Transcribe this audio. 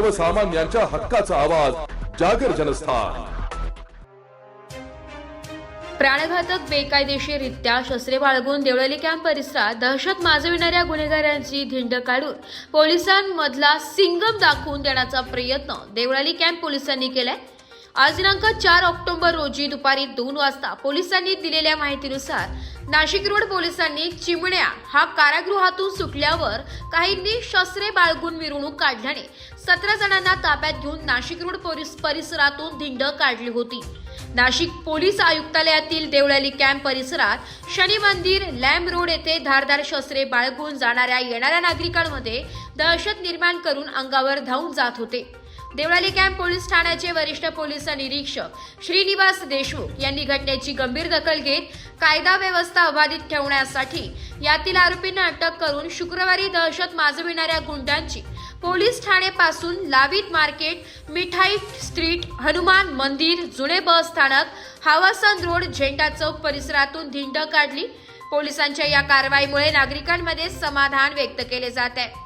सर्वसामान्यांच्या हक्काचा आवाज जागर जनस्थान. प्राणघातक बेकायदेशीररित्या शस्त्रे बाळगून देवळली कॅम्प परिसरात दहशत माजविणाऱ्या गुन्हेगारांची धिंड काढून पोलिसांमधला सिंगम दाखवून देण्याचा प्रयत्न देवळाली कॅम्प पोलिसांनी केलाय. आज दिनांक चार ऑक्टोबर रोजी दुपारी दोन वाजता पोलिसांनी दिलेल्या माहितीनुसार नाशिक रोड पोलिसांनी चिमण्या हा कारागृहातून सुटल्यावर काहींनी शस्त्रे बाळगून मिरवणूक काढल्याने सतरा जणांना ताब्यात घेऊन नाशिक रोड परिसरातून धिंड काढली होती. नाशिक पोलीस आयुक्तालयातील देवळाली कॅम्प परिसरात शनी मंदिर लॅम्प रोड येथे धारदार शस्त्रे बाळगून जाणाऱ्या येणाऱ्या नागरिकांमध्ये दहशत निर्माण करून अंगावर धावून जात होते. देवळाली कॅम्प पोलीस ठाण्याचे वरिष्ठ पोलीस निरीक्षक श्रीनिवास देशमुख यांनी घटनेची गंभीर दखल घेत कायदा व्यवस्था अबाधित ठेवण्यासाठी यातील आरोपींना अटक करून शुक्रवारी दहशत माजविणाऱ्या गुंडांची पोलीस ठाणेपासून लावीत मार्केट मिठाई स्ट्रीट हनुमान मंदिर जुने बस स्थानक हावासन रोड झेंडा चौक परिसरातून धिंड काढली. पोलिसांच्या या कारवाईमुळे नागरिकांमध्ये समाधान व्यक्त केले जात आहे.